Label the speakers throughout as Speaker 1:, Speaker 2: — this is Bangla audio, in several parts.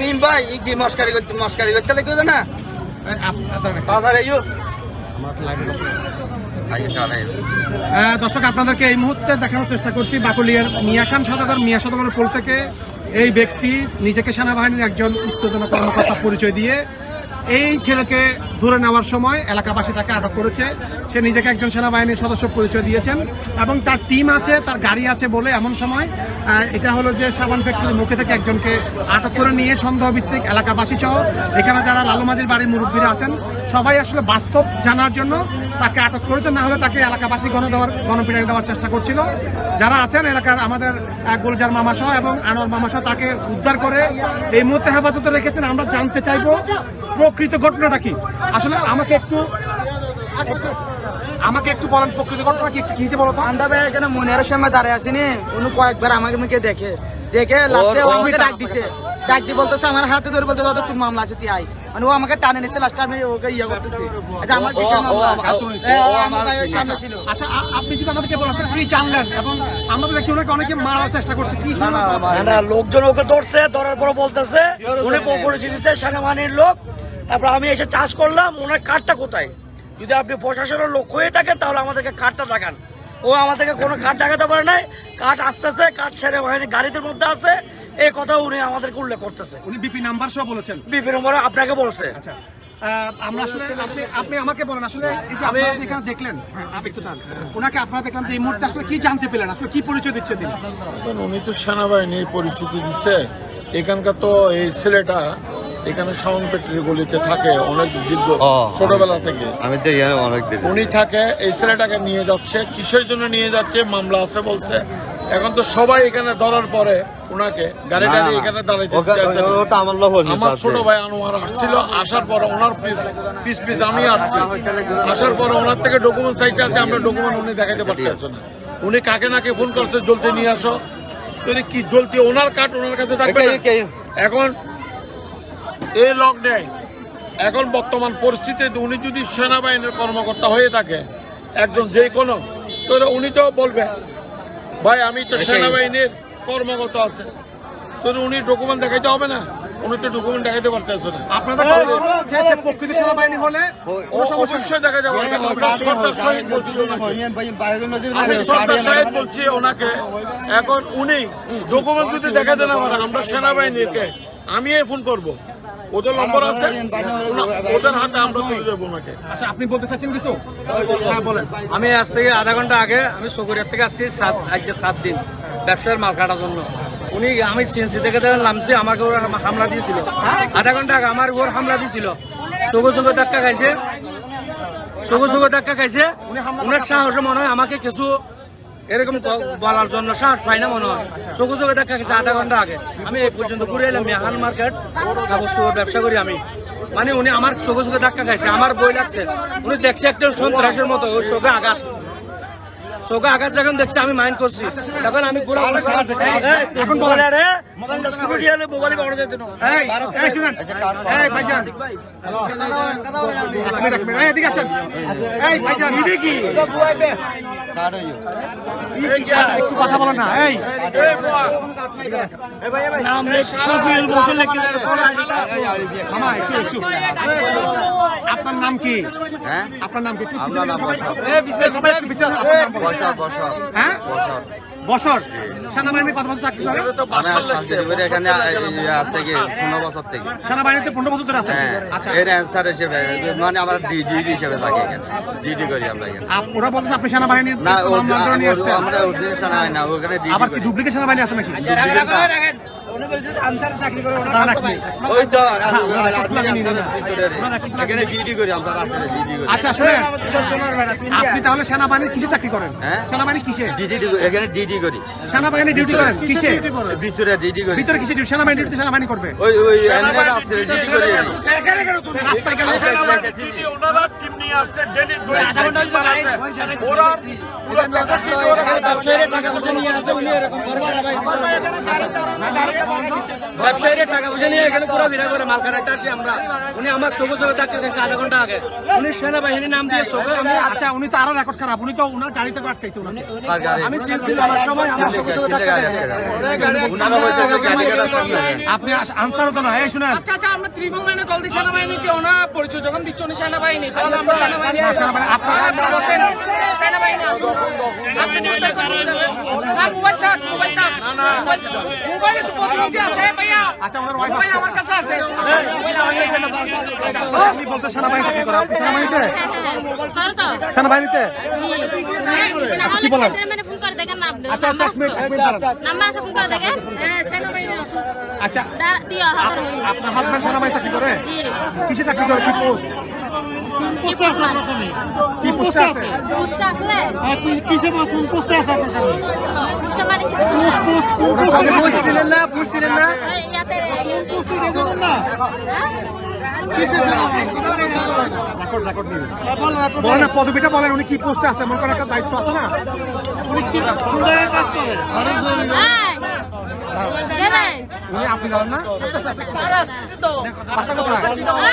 Speaker 1: মিম ভাই ই কি মস্কারি করতে মস্কারি করতে লাগে না। তাড়াতাড়ি আইও
Speaker 2: দর্শক আপনাদেরকে এই মুহূর্তে দেখানোর চেষ্টা করছি বাকুলিয়ার মিয়া খান সদাগর। মিয়া সদাগরের পোল থেকে এই ব্যক্তি নিজেকে সেনাবাহিনীর একজন উত্তেজনা কর্মকর্তা পরিচয় দিয়ে এই ছেলেকে ধরে নেওয়ার সময় এলাকাবাসী তাকে আটক করেছে। সে নিজেকে একজন সেনাবাহিনীর সদস্য পরিচয় দিয়েছেন এবং তার টিম আছে, তার গাড়ি আছে বলে এমন সময় এটা হলো যে সাবান ফ্যাক্টরির মুখে থেকে একজনকে আটক করে নিয়ে সন্দেহভিত্তিক এলাকাবাসী সহ, এখানে যারা লালুমাজির বাড়ির মুরব্বীরা আছেন, সবাই আসলে বাস্তব জানার জন্য তাকে আটক করেছে না হলে তাকে এলাকাবাসী গণ দেওয়ার গণপিটানি দেওয়ার চেষ্টা করছিল। যারা আছেন এলাকার আমাদের গুলজার মামা সহ এবং আনোয়ার মামা সহ তাকে উদ্ধার করে এই মুহূর্তে হেফাজতে রেখেছেন। আমরা জানতে চাইব প্রকৃত ঘটনাটা কি? আসলে আমাকে একটু আমাকে একটু বলেন প্রকৃত ঘটনা কি? একটু কি বলো তো?
Speaker 3: আমরা ভাই এখানে মনের সামনে দাঁড়িয়ে আসিনি উনি কয়েকবার আমাকে মুখে দেখে দেখে লাস্টে আমাকে ডাক দিছে। ডাক দিয়ে বলতেছে আমার হাতে ধরে বলতে তুমি মামলা আছে তুই আই মানে ও আমাকে টানে নিচ্ছে লাস্টে আমি ওকে ইয়ে করতেছি। এটা আমার
Speaker 1: আচ্ছা।
Speaker 3: ছিল।
Speaker 2: আচ্ছা আপনি যদি আমাদেরকে কি জানলেন? এবং আমরা তো দেখছি ওনাকে অনেকে মারার চেষ্টা করছে কি
Speaker 1: না
Speaker 4: লোকজন ওকে ধরছে ধরার পর বলতেছে। উনি পরিচিত সেনাবাহিনীর লোক। তারপর আমি এসে চাষ করলাম ওনার কার্ডটা কোথায়? যদি আপনি প্রশাসনের লোক হয়ে থাকেন তাহলে আমাদেরকে কার্ডটা দেখান। ও আমাদেরকে কোনো কার্ড দেখাতে পারে নাই। কার্ড আসতেছে কার্ড সেনাবাহিনীর গাড়িদের মধ্যে আছে। এই কথা উনি আমাদেরকে উল্লেখ করতেছে।
Speaker 2: উনি বিপি নাম্বার সহ বলেছেন।
Speaker 4: বিপি নম্বরে আপনাকে বলছে।
Speaker 2: আচ্ছা আহ, আমরা আসলে আপনি আপনি আমাকে বলেন আসলে এই যে আপনারা যে এখানে দেখলেন হ্যাঁ, আপনি একটু টান। ওনাকে আপনারা দেখলাম যে এই মুহূর্তে আসলে কি জানতে পেলেন আসলে কি পরিচয় দিচ্ছে দিন
Speaker 5: উনি তো সেনাবাহিনী পরিস্থিতি দিচ্ছে। এখানকার তো এই ছেলেটা এখানে সাউন্ড ফ্যাক্টরি গলিতে থাকে অনেক দীর্ঘ ছোটবেলা থেকে।
Speaker 1: আমি তো অনেক
Speaker 5: উনি থাকে এই ছেলেটাকে নিয়ে যাচ্ছে কিসের জন্য নিয়ে যাচ্ছে মামলা আছে বলছে। এখন তো সবাই এখানে ধরার পরে ওনাকে গাড়ি গাড়ি এখানে দাঁড়াইতে।
Speaker 1: ওটা আমার
Speaker 5: আমার ছোট ভাই আনোয়ার আসছিল আসার পরে ওনার পিস পিস আমি আসছি। আসার পরে ওনার থেকে ডকুমেন্ট সাইটে আছে আমরা ডকুমেন্ট উনি দেখাতে পারতেছে না। উনি কাকে নাকে ফোন করছে জলদি নিয়ে আসো। যদি কি জলদি ওনার কাঠ ওনার কাছে থাকবে এখন এই লক নেই। এখন বর্তমান পরিস্থিতিতে উনি যদি সেনাবাহিনীর কর্মকর্তা হয়ে থাকে একজন যে কোনো তো উনি তো বলবে ভাই আমি তো সেনাবাহিনীর কর্মকর্তা আছে। তো উনি ডকুমেন্ট দেখাইতে হবে না? উনি তো ডকুমেন্ট দেখাইতে পারতেছে না।
Speaker 2: আপনাদের কথা যে সে প্রকৃত সেনাবাহিনী হলে
Speaker 5: ও
Speaker 2: সমস্যা
Speaker 5: অবশ্যই দেখা যাবে আমরা সর্দার শহীদ বলছি আমি সর্দার সাহেব বলছি ওনাকে। এখন উনি ডকুমেন্ট যদি দেখাতে না পারে আমরা সেনাবাহিনীকে আমি ফোন করব। ওদের নম্বর আছে? ওদের হাতে আমরা তুলে দেবো ওনাকে।
Speaker 2: আচ্ছা আপনি বলতে চাচ্ছেন কিছু? হ্যাঁ বলেন।
Speaker 3: আমি আজ থেকে আধা ঘণ্টা আগে আমি সকুরিয়ার থেকে আসছি সাত আজকে সাত দিন। ব্যবসায়ের মাল কাটার জন্য। উনি আমি সিএনসি থেকে নামছি, আমাকে ওরা হামলা দিয়েছিল। আধা ঘণ্টা আগে আমার উপর হামলা দিয়েছিল। সগো সগো ধাক্কা খাইছে। সগো সগো ধাক্কা খাইছে। উনার সাহসে মনে হয় আমাকে কিছু এরকম বলার জন্য সাহস পাই না মনে হয়। চোখে চোখে দেখা গেছে আধা ঘণ্টা আগে। আমি এই পর্যন্ত ঘুরে এলাম মেহান মার্কেট, কাগজ ব্যবসা করি আমি। মানে উনি আমার চোখে চোখে ধাক্কা খাইছে, আমার বই লাগছে। উনি দেখছে একটা সন্ত্রাসের মতো ওই চোখে আঘাত। চোখে আঘাত যখন দেখছে আমি মাইন্ড করছি। তখন আমি
Speaker 2: কথা বলেন না। এই।
Speaker 3: নাম
Speaker 2: আপনার নাম কি?
Speaker 1: হ্যাঁ?
Speaker 2: আপনার নাম কি?
Speaker 1: বসর
Speaker 2: হ্যাঁ? বছর সেনাবাহিনী কত বছর চাকরি করে?
Speaker 1: আমি এখানে থেকে পনেরো বছর থেকে।
Speaker 2: সেনাবাহিনীতে পনেরো বছর ধরে আছেন
Speaker 1: হ্যাঁ।
Speaker 2: আচ্ছা।
Speaker 1: এর অ্যান্সার হিসেবে মানে আমার ডিডি হিসেবে থাকি এখানে। ডিডি করি আমরা এখানে।
Speaker 2: ওরা বলছে আপনি সেনাবাহিনীর
Speaker 1: না
Speaker 2: নাম ধরে নিয়ে আসছেন
Speaker 1: আমরা অরিজিনাল সেনাবাহিনী না ওখানে ডিডি
Speaker 2: আবার কি ডুপ্লিকেট সেনাবাহিনী আছে নাকি? তারা রাখবে।
Speaker 1: ওই তো
Speaker 2: হ্যাঁ,
Speaker 1: এখানে ডিডি করি আমরা রাস্তায় ডিডি করি
Speaker 2: আচ্ছা শুনেন আপনি তাহলে সেনাবাহিনীর কিসে চাকরি করেন
Speaker 1: হ্যাঁ?
Speaker 2: সেনাবাহিনী কিসে
Speaker 1: এখানে ডিডি করি
Speaker 2: সেনাবাহিনী ডিউটি করেন কিসে
Speaker 1: ভিতরে ডিডি করি
Speaker 2: ভিতরে কিসে ডিউটি সেনাবাহিনী ডিউটি সেনাবাহিনী করবে
Speaker 1: ওই ওই এমনি করি
Speaker 2: রাস্তায় গেলে
Speaker 5: ওনারা টিম নিয়ে আসছে ডেলি দুই ঘণ্টা ওরা পুরো টাকা
Speaker 3: নিয়ে আসে উনি এরকম করবার ব্যবসায়ীরা টাকা পয়সা নিয়ে এখানে পুরো ভিড়া করে মাল কাটাতে আসি আমরা। উনি আমার সবুজ সবুজ ডাক্তার দেখছে আধা ঘণ্টা আগে। উনি সেনাবাহিনীর নাম দিয়ে সবে আমি
Speaker 2: আচ্ছা উনি তো আরও রেকর্ড খারাপ। উনি তো উনার গাড়িতে আটকাইছে
Speaker 1: তার
Speaker 3: আমি সিএনসি আমার সময় আমার
Speaker 1: গাড়ি গাড়ার সামনে
Speaker 2: আপনি আনসারও তো না এই শুনেন।
Speaker 6: আচ্ছা আচ্ছা আমরা ত্রিপল লাইনে কল দিই সেনাবাহিনী কেউ না পরিচয় যখন দিচ্ছ উনি সেনাবাহিনী তাহলে আমরা সেনাবাহিনী
Speaker 2: আপনারা-
Speaker 6: বসেন। সেনাবাহিনী আসুন। আপনি কোথায় নিয়ে যাবেন হ্যাঁ মোবাইল থাক মোবাইল থাক মোবাইলে তো প্রতিনিধি আছে ভাইয়া।
Speaker 2: আচ্ছা, ওনার wife
Speaker 6: মোবাইল আমার কাছে আছে। মোবাইল আমার কাছে
Speaker 2: আপনি বলতে সেনাবাহিনী চাকরি করে আপনি সেনাবাহিনীতে? সেনাবাহিনীতে?
Speaker 7: আচ্ছা
Speaker 2: কি বলেন?
Speaker 7: দেখেন না
Speaker 2: আচ্ছা আচ্ছা দাঁড়ান।
Speaker 7: নাম্বার আছে ফোন করে দেখেন?
Speaker 6: হ্যাঁ
Speaker 2: আচ্ছা। আপনার হাজবেন্ড সেনাবাহিনী চাকরি করে? কিসে চাকরি করে? কি পোস্ট?
Speaker 7: পোস্ট মানে
Speaker 2: না না না নিন। বলেন না পদবিটা বলেন উনি কি পোস্টে আছে? মনে করে একটা দায়িত্ব আছে না? উনি কি কাজ করে? উনি আপনি না
Speaker 6: নো? দাঁড়ান দাঁড়ান দাঁড়ান
Speaker 2: আচ্ছা না
Speaker 1: ভাই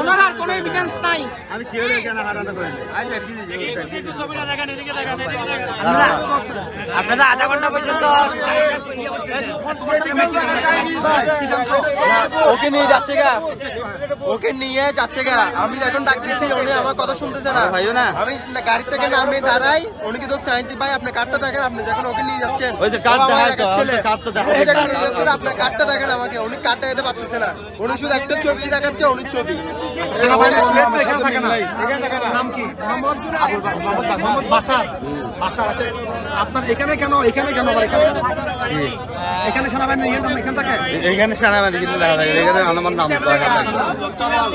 Speaker 6: ওনার আর কোনো এভিডেন্স নাই।
Speaker 1: আমি কেউ এখানে হারানো করিনি আই দেখি
Speaker 6: আপনারা আধা ঘণ্টা পর্যন্ত
Speaker 8: ওকে নিয়ে যাচ্ছে গা। ওকে নিয়ে যাচ্ছে গা। আমি এখন ডাক দিচ্ছি উনি আমার কথা শুনতেছে না।
Speaker 1: ভাইও না।
Speaker 8: আমি গাড়ি থেকে নামে দাঁড়াই উনি কি কিন্তু সাইন্তি ভাই আপনার কার্ডটা দেখেন আপনি যখন ওকে নিয়ে যাচ্ছেন।
Speaker 1: ওই যে কার্ড
Speaker 8: আপনার কার্ডটা দেখেন আমাকে উনি কার্ডটা দিতে পারতেছে না। উনি শুধু একটা ছবি দেখাচ্ছে উনি ছবি।
Speaker 2: সেনাবাহিনীর এখানে। আপনার কেন এখানে কেন আবার এখানে এখানে সেনাবাহিনী নাম এখানে থাকে
Speaker 1: এখানে সেনাবাহিনী কিন্তু দেখা যায় এখানে আমার নাম দেখা থাকবে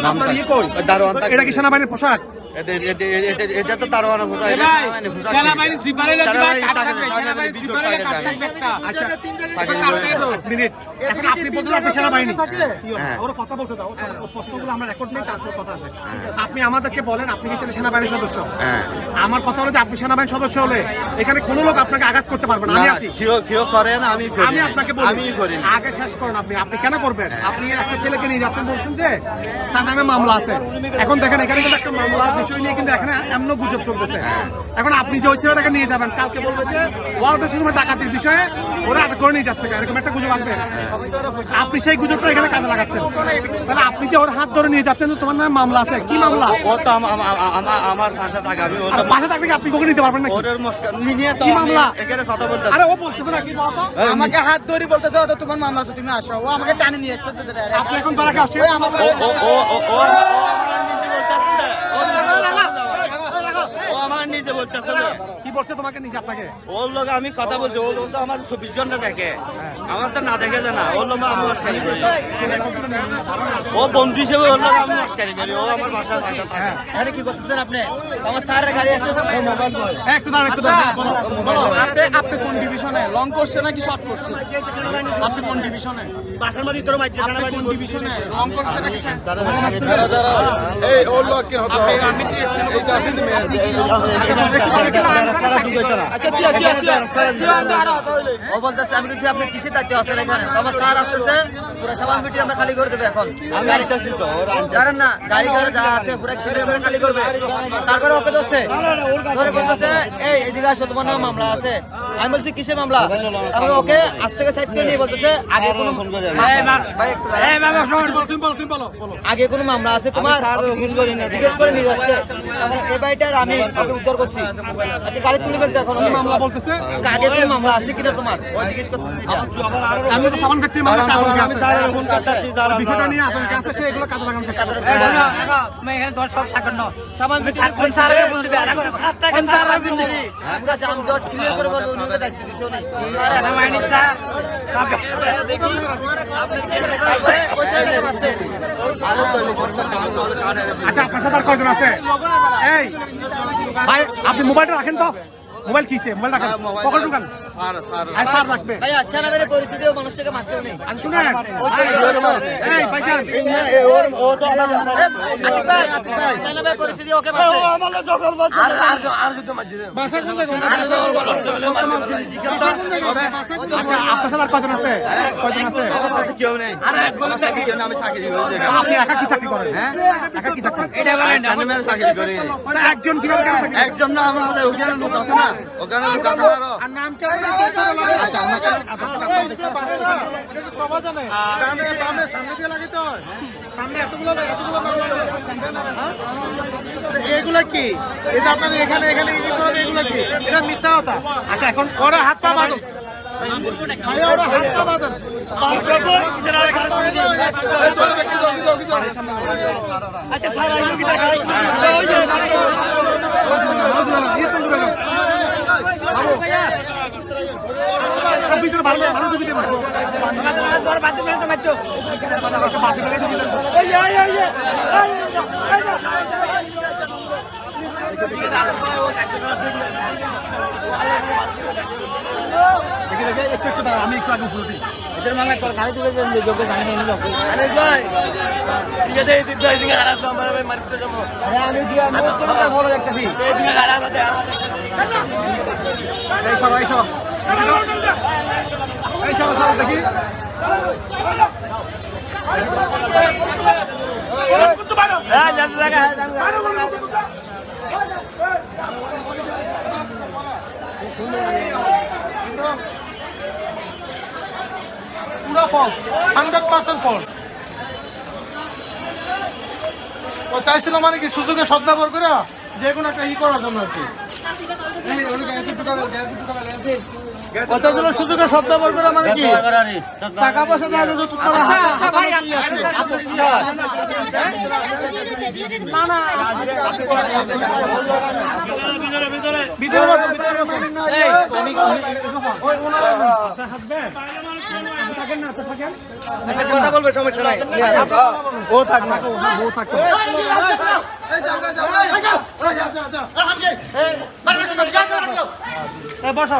Speaker 1: নাম
Speaker 2: আপনার কই
Speaker 1: দারোয়ান
Speaker 2: এটা কি সেনাবাহিনীর পোশাক?
Speaker 1: এটা- তো।
Speaker 2: আচ্ছা আপনি সেনাবাহিনী।
Speaker 1: হ্যাঁ।
Speaker 2: ওর কথা বলতে দাও ওর প্রশ্নগুলো আমরা রেকর্ড নেই তারপর কথা আছে আপনি আমাদেরকে বলেন আপনি কি সেনাবাহিনীর সদস্য?
Speaker 1: হ্যাঁ।
Speaker 2: আমার কথা হলো যে আপনি সেনাবাহিনীর সদস্য হলে এখানে কোনো লোক আপনাকে আঘাত করতে পারবে না।
Speaker 1: না
Speaker 2: আমি আছি
Speaker 1: আমি করি
Speaker 2: আমি আপনাকে বলি
Speaker 1: আমি করি
Speaker 2: আগে শেষ করেন আপনি। আপনি কেন করবেন? আপনি একটা ছেলেকে নিয়ে যাচ্ছেন বলছেন যে তার নামে মামলা আছে। এখন দেখেন এখানে কিন্তু একটা মামলার বিষয় নিয়ে কিন্তু এখানে এমন গুজব চলতেছে এখন আপনি যে ওই ছেলেটাকে নিয়ে যাবেন কালকে বলবে যে ওয়ার্ল্ড শুরু ডাকাতির বিষয়ে ওরা আটক করে নিয়ে যাচ্ছে এরকম একটা গুজব আসবে আপনি সেই গুজবটা এখানে কাজে লাগাচ্ছেন তাহলে আপনি যে ওর হাত ধরে নিয়ে যাচ্ছেন তোমার নামে মামলা আছে কি মামলা
Speaker 1: ও তো আম- আম- আম- আম- আমার ভাষা থাকে আমি ওর
Speaker 2: পাশে থাকলে আপনি কোকে নিতে পারবেন
Speaker 1: মস্কার নিয়ে তো
Speaker 2: কি মামলা?
Speaker 1: এখানে কথা বলতে
Speaker 2: আরে ও বলতেছে না কি বলতো
Speaker 6: আমাকে হাত ধরে বলতেছে "ও তো তোমার মামলা আছে তুমি আসো ও আমাকে টানে নিয়ে আসতেছে
Speaker 2: আপনি এখন তারা আসছে
Speaker 1: ও ও ও ও নিজে বলতেছে
Speaker 2: কি বলছে তোমাকে নিজে আপনাকে?
Speaker 1: ওর লোক আমি কথা বলছি ওর তো আমার চব্বিশ ঘণ্টা দেখে। আমার তো না দেখে জানা ওর লোক আমি মস্কারি করি ও বন্ধু হিসেবে ওর লোক আমি মস্কারি করি ও আমার ভাষা ভাষা থাকে
Speaker 4: এখানে কি করতেছেন আপনি আমার স্যারের গাড়ি আসতেছে মোবাইল বয়
Speaker 2: এই, একটু দাঁড়ান একটু বলো, বলো।
Speaker 6: আপনি আপনি কোন ডিভিশনে লং করছে নাকি শর্ট করছে আপনি কোন ডিভিশনে
Speaker 4: বাসার মধ্যে তোর মাইকে
Speaker 6: আপনি কোন ডিভিশনে লং করছে নাকি
Speaker 1: এই ওর
Speaker 6: আপনি আমি
Speaker 4: ও বলতেছে আমি বলছি আপনি কিসে আছেন এখানে। আমার স্যার আসতেছে পুরো সাবান আমরা খালি করে দেবো এখন। জানেন না গাড়ি ঘরে যা আছে পুরো খালি করবে। তারপরে ওকে ধরছে। ধরে বলতেছে এই এদিকে আসো তোমার নামে মামলা আছে। আমি বলছি কিসে মামলা? তারপরে ওকে আজ থেকে সাইড করে নিয়ে বলতেছে আগে কোনো
Speaker 2: তুমি বলো বলো
Speaker 4: আগে কোনো মামলা আছে তোমার। জিজ্ঞেস করে নিয়ে যাচ্ছে। এই বাড়িটার আমি ওকে উদ্ধার করছি। গাড়ি তুলে ফেলতে এখন।
Speaker 2: কি মামলা বলতেছে?
Speaker 4: আগে কোনো মামলা আছে কিনা তোমার? জিজ্ঞেস করতেছি।
Speaker 2: আমি তো সামান আছে
Speaker 1: করতেছি, দাঁড়ান,
Speaker 2: বিষয়টা। নিয়ে আছে এগুলো কাজে লাগানো শেখা
Speaker 4: সামান ফিটিং কোন স্যার বলতে দিবে আর স্যার টাকা স্যার রাখবেন নাকি পুরো জাম জট ক্লিয়ার করে উনি দায়িত্ব দিছে উনি। স্যার। মাইনি স্যার
Speaker 1: কান করে কানে
Speaker 2: আচ্ছা আপনার সাথে আর কয়জন আছে? এই ভাই আপনি মোবাইলটা রাখেন তো। মোবাইল কিসে? মোবাইল রাখেন। পকেট ঢুকান।
Speaker 1: স্যার স্যার
Speaker 2: আর রাখবে
Speaker 4: ভাই সেনাবাহিনীর পরিস্থিতিও মানুষটাকে মারছে উনি।
Speaker 2: আর শুনেন এই ভাইজান
Speaker 1: ও তো
Speaker 4: সেনাবাহিনীর পরিস্থিতি ওকে মারছে। আর আর আর যুদ্ধ মারছে।
Speaker 2: বাসা কোন আচ্ছা আপনার সাথে কয়জন আছে? কয়জন আছে?
Speaker 1: কেউ নেই।
Speaker 4: আর এক গলি থাকি।
Speaker 1: আমি চাকরি করি
Speaker 2: আপনি একা কি চাকরি করেন? হ্যাঁ? একা কি চাকরি
Speaker 1: এটা বলেন আমি চাকরি করি।
Speaker 2: মানে একজন কীভাবে
Speaker 1: একজন না আমাদের ওখানে লোক আছে না। ওখানে লোক আছে না আর।
Speaker 2: নাম কেন
Speaker 1: আচ্ছা
Speaker 2: হয় এগুলো কি? এই আপনার এখানে এখানে এই কি? এটা মিথ্যা কথা। আচ্ছা এখন ওরা হাত পা বাঁধো। ভাইয়া ওরা হাত পা বাঁধেন
Speaker 4: আচ্ছা স্যার আইলো কি টাকা
Speaker 2: ভিতরে ভালো ভালো ঢুকিয়ে দেবেন দেখি দেখি একটু একটু দাঁড়াও, আমি একটু আগে উপরে উঠি।
Speaker 4: আরে ভাই ঠিক আছে এই সিদ্ধ এদিকে আর আসো আমার ভাই মারতে যাব আমি দিয়া আমি তো বড় দেখতেছি এদিকে আর আমাদের
Speaker 2: এই সরো দেখি ফলস হান্ড্রেড পার্সেন্ট ও চাইছিল মানে কি সুযোগে সদ্ব্যবহার করে যে কোনো একটা ই করার জন্য আর কি এই, ওই গ্যাসের দোকানে, গ্যাসের দোকানে, গ্যাসের। ও চাইছিল সুযোগে সদ্ব্যবহার করে মানে কি টাকা পয়সা দেওয়া যায় যত হয়? না না ভিতরে বসো, ভিতরে বসো। ওই, ওনার- থাকবেন? থাকেন না, তো থাকেন।
Speaker 1: কথা বলবে সমস্যা নাই
Speaker 2: ও থাক না ও থাকতো বসো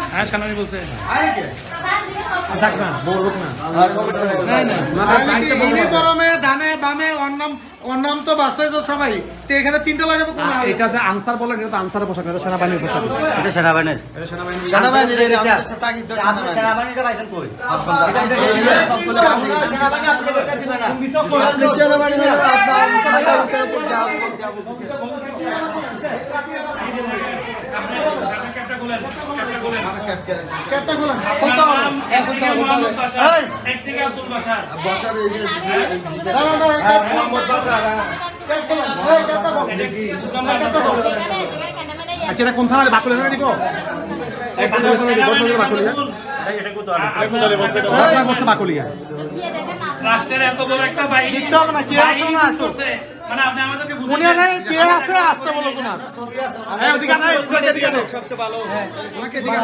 Speaker 3: হ্যাঁ সেনাবাহিনী বলছে
Speaker 2: থাক না বলুক না গরমে ডানে বামে ওর নাম তো বাসায় তো সবাই তো এখানে তিনটা লাগাবো কোন এটা যে আনসার বলে এটা তো আনসারের পোশাক এটা সেনাবাহিনীর পোশাক
Speaker 1: এটা সেনাবাহিনীর সেনাবাহিনীর সেনাবাহিনীর সেনাবাহিনী
Speaker 2: ক্যাপটা খোলেন
Speaker 3: একদিকে আব্দুল বাসার
Speaker 1: বসার এই যে মোহাম্মদ বাসার।
Speaker 2: আচ্ছা এটা কোন থানায় বাকুলে থানা দিব এক বাকুলে থানা দিব। বাকুলিয়া
Speaker 3: রাষ্ট্রের এত বড় একটা
Speaker 2: দেখতে হবে না, কে আছে না।
Speaker 3: মানে আপনি আমাদেরকে বুঝে
Speaker 2: মনে কে আছে আসতে বলো কোনা হ্যাঁ ওদিকে নাই ওদিকে দিকে দাও সবচেয়ে ভালো। ওনাকে দিকে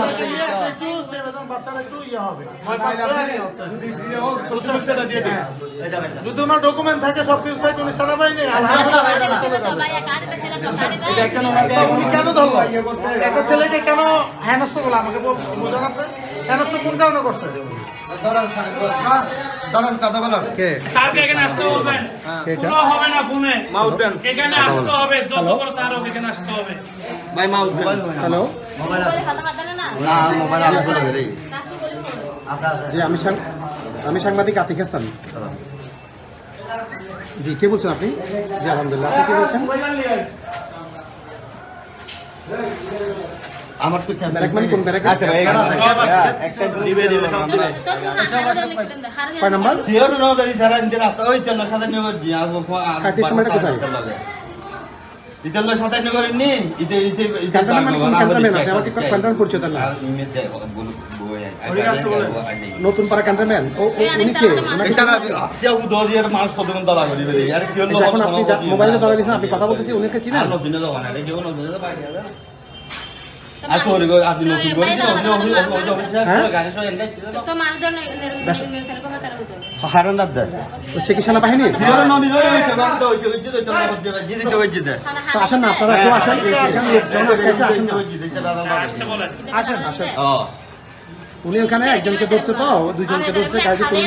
Speaker 2: একটু সেরকম বাচ্চারা একটু ইয়ে হবে। ভয় পাইলে আপনি যদি দিয়ে হোক সুরক্ষাটা দিয়ে দিন। যদি ওনার ডকুমেন্ট থাকে সব কিছু থাকে কেন ধরলো? একটা ছেলেকে কেন হেনস্থ করল? আমাকে বল- বোঝান হেনস্থ কোন কারণে করছে?
Speaker 1: আমি
Speaker 2: সাংবাদিক আতিক হাসান। জি কে বলছেন আপনি? জি আলহামদুলিল্লাহ। আপনি কে বলছেন?
Speaker 1: আমার তো
Speaker 2: ব্যারাক মানে কোন ব্যারাক
Speaker 1: আচ্ছা ভাই একটা দিবে দিবে
Speaker 2: কয় নাম্বার?
Speaker 1: দিও না দাঁড়ি ধারা দিন রাস্তা ওই তেল সাথে নেব জি আর
Speaker 2: কাটির সময়টা কোথায়?
Speaker 1: ইতেল সাথে নেব নি ইতে ইতে ইতে
Speaker 2: ক্যান্টনমেন্ট কোন ক্যান্টনমেন্ট আপনি আমাকে ক্যান্টনমেন্ট পরিচয় দেন না
Speaker 1: ইমেতে বল। বই
Speaker 2: নতুন পাড়া ক্যান্টনম্যান ও ও- উনি কে? ওনাকে
Speaker 1: আসিয়া উদো মানুষ কত ঘণ্টা লাগবে আর কি হলো
Speaker 2: আপনি মোবাইলে ধরা দিয়েছেন আপনি কথা বলতেছি উনিকে চিনেন?
Speaker 1: আর সরি গো আদি নতুন করে কি অফিস অফিস অফিস গাড়ি সব এন্ড ছিল
Speaker 7: তো মানুষজন
Speaker 1: হারান না দে
Speaker 2: তো সে কি সেনাবাহিনী
Speaker 1: দিওর নমি রয়ে গেছে বান্দ হইছে হইছে তো চলে করতে জিদি তো হইছে দে
Speaker 2: তো আসেন না আপনারা কেউ আসেন এখানে লোকজন আটকাইছে, আসেন না
Speaker 7: আসেন আসেন
Speaker 1: ও
Speaker 2: উনি ওখানে একজনকে ধরছে তো দুজনকে ধরছে গাড়ি তুলে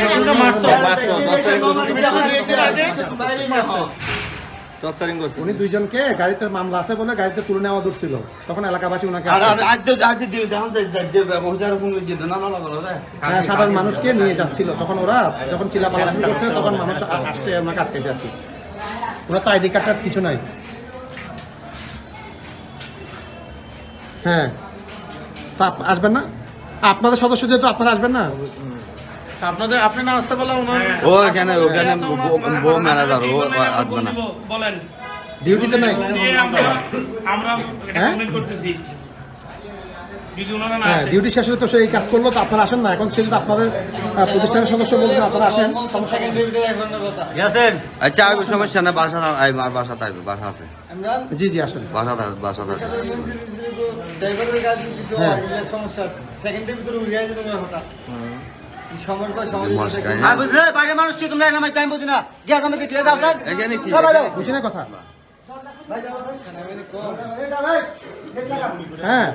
Speaker 2: নিয়ে গেল। উনি দুইজনকে গাড়িতে মামলা আছে বলে গাড়িতে তুলে নেওয়া ধরছিল তখন এলাকাবাসী ওনাকে হ্যাঁ, সাধারণ মানুষকে নিয়ে যাচ্ছিল তখন ওরা যখন চিলাপালা করছে তখন মানুষ আসছে ওনাকে আটকেছে আর কি ওরা তো আইডি কার্ডটার কিছু নাই হ্যাঁ তা আপ- আসবেন না আপনাদের সদস্য যেহেতু আপনারা আসবেন না
Speaker 8: আপনাদের আপনি না আসতে পারলে ওনার
Speaker 1: ও এখানে ওখানে বউ ম্যানেজার ও আসবে না
Speaker 9: বলেন।
Speaker 2: ডিউটিতে নাই?
Speaker 9: আমরা আমরা
Speaker 2: হ্যাঁ?
Speaker 9: করতেছি।
Speaker 2: হ্যাঁ ডিউটি শেষ হলে তো সেই কাজ করল তো আপনারা আসেন না। এখন সে যদি আপনাদের প্রতিষ্ঠানের সদস্য বলছেন আপনারা আসেন।
Speaker 1: আচ্ছা আর সমস্যা না? বাসা আই বাসা থাকবে বাসা আছে।
Speaker 2: জি জি আসেন।
Speaker 1: বাসা থাকবে বাসা থাকবে
Speaker 2: হ্যাঁ। হ্যাঁ।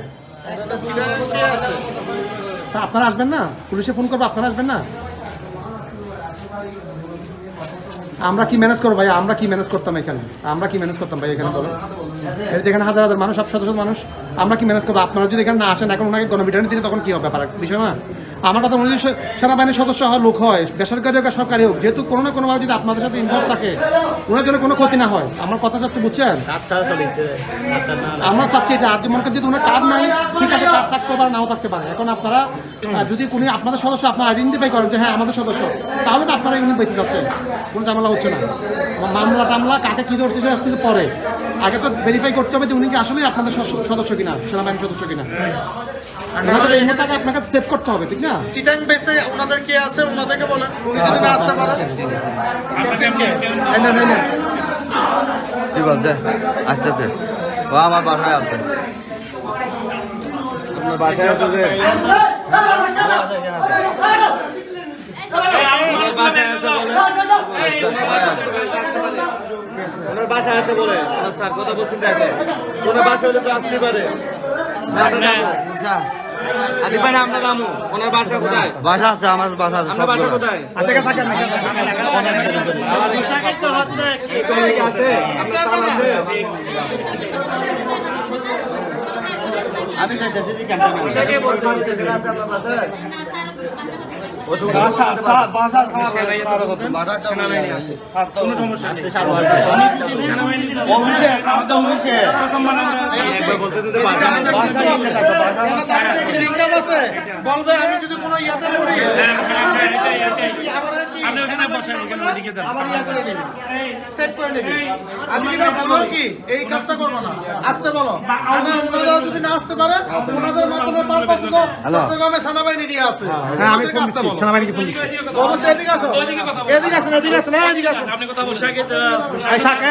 Speaker 2: আপনারা আসবেন না? পুলিশে ফোন করব আপনারা আসবেন না? আমরা কি ম্যানেজ করব ভাই? আমরা কি ম্যানেজ করতাম এখানে? আমরা কি ম্যানেজ করতাম ভাই এখানে বলেন এই যে এখানে হাজার হাজার মানুষ সব শত শত মানুষ। আমরা কি ম্যানেজ করব? আপনারা যদি এখানে না আসেন এখন ওনাকে গণবিটানি দিলে তখন কি হবে ব্যাপার? বিষয় না? আমার কথা মনে হয় সেনাবাহিনীর সদস্য হওয়ার লোক হয় বেসরকারি হোক আর সরকারি হোক যেহেতু কোনো না কোনোভাবে যদি আপনাদের সাথে ইনভলভ থাকে ওনার জন্য কোনো ক্ষতি না হয়। আমার কথা চাচ্ছে বুঝছেন? আমরা চাচ্ছি এটা আর যে মনে যদি ওনার কার্ড নাই ঠিক আছে কার্ড থাকতে পারে নাও থাকতে পারে। এখন আপনারা যদি উনি আপনাদের সদস্য আপনার আইডেন্টিফাই করেন যে হ্যাঁ আমাদের সদস্য তাহলে তো আপনারা এমনি বেঁচে যাচ্ছে কোনো ঝামেলা হচ্ছে না। মামলা টামলা কাকে কী ধরছে সেটা পরে। আগে তো ভেরিফাই করতে হবে যে উনি কি আসলে আপনাদের সদস্য- কিনা সেনাবাহিনীর সদস্য কিনা আপনাকে সেভ করতে হবে ঠিক না
Speaker 8: চিটাং বেসে ওনাদের কে আছে ওনাদেরকে বলেন উনি যদি না আসতে পারেন
Speaker 2: এই নেন, এই
Speaker 1: কি বলতে আচ্ছা আচ্ছা ও আমার বাসায় আছে আপনার বাসায় আছে যে
Speaker 8: ওনার বাসায় আসে বলে ওনার স্যার কথা বলছেন দেখে ওনার বাসা হলে তো আসতে পারে। আদি ভাই আমরা কামু ওনার বাসা কোথায়?
Speaker 1: বাসা আছে আমার বাসা আছে
Speaker 8: আপনার
Speaker 1: সব
Speaker 8: বাসা কোথায়?
Speaker 2: আচ্ছা, থাকেন।
Speaker 8: কলিগ আছে আপনার স্যার আছে?
Speaker 1: আমি যাইতেছি যে ক্যান্টিনে
Speaker 7: না স্যার
Speaker 1: ও
Speaker 8: বলবে আমি কি এই কাজটা করব না আসতে বলো যদি না আসতে পারে চট্টগ্রামে সেনাবাহিনী দিয়ে আছে
Speaker 2: হ্যাঁ আমি
Speaker 8: আসতে বলো
Speaker 2: সেনাবাহিনীকে ফোন দিচ্ছি।
Speaker 9: কথা আপনি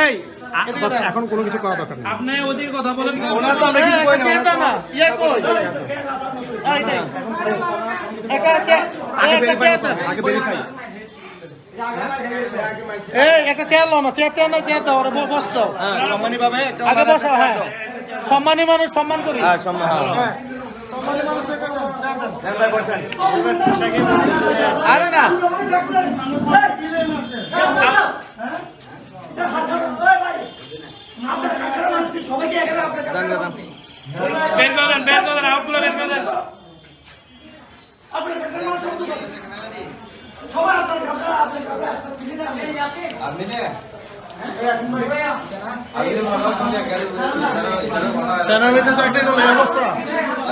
Speaker 2: এই আ- এখন কোনো কিছু করা দরকার নেই।
Speaker 9: আপনি ওদিকে কথা বলেন।
Speaker 8: ওনার তো অনেক কিছু কই না। না ইয়ে কই? এই নেই একা চেয়ার
Speaker 2: আগে ভেরিফাই
Speaker 8: এই একটা চেয়ার লো না চেয়ার চেয়ার না চেয়ার দাও ওরা বস দাও
Speaker 1: সম্মানী ভাবে একটা
Speaker 8: আগে বসো হ্যাঁ। সম্মানী মানুষ সম্মান করি।
Speaker 1: হ্যাঁ সম্মান।
Speaker 8: হ্যাঁ। সম্মানী মানুষ আরে না
Speaker 9: বের করে দেন বের করে দেন আউটগুলো বের করে দেন
Speaker 1: আমি নে আমি ভালো করে গাড়ি ইধারে বলা
Speaker 8: সেনাবাহিনীতে তো একটা হলো ব্যবস্থা?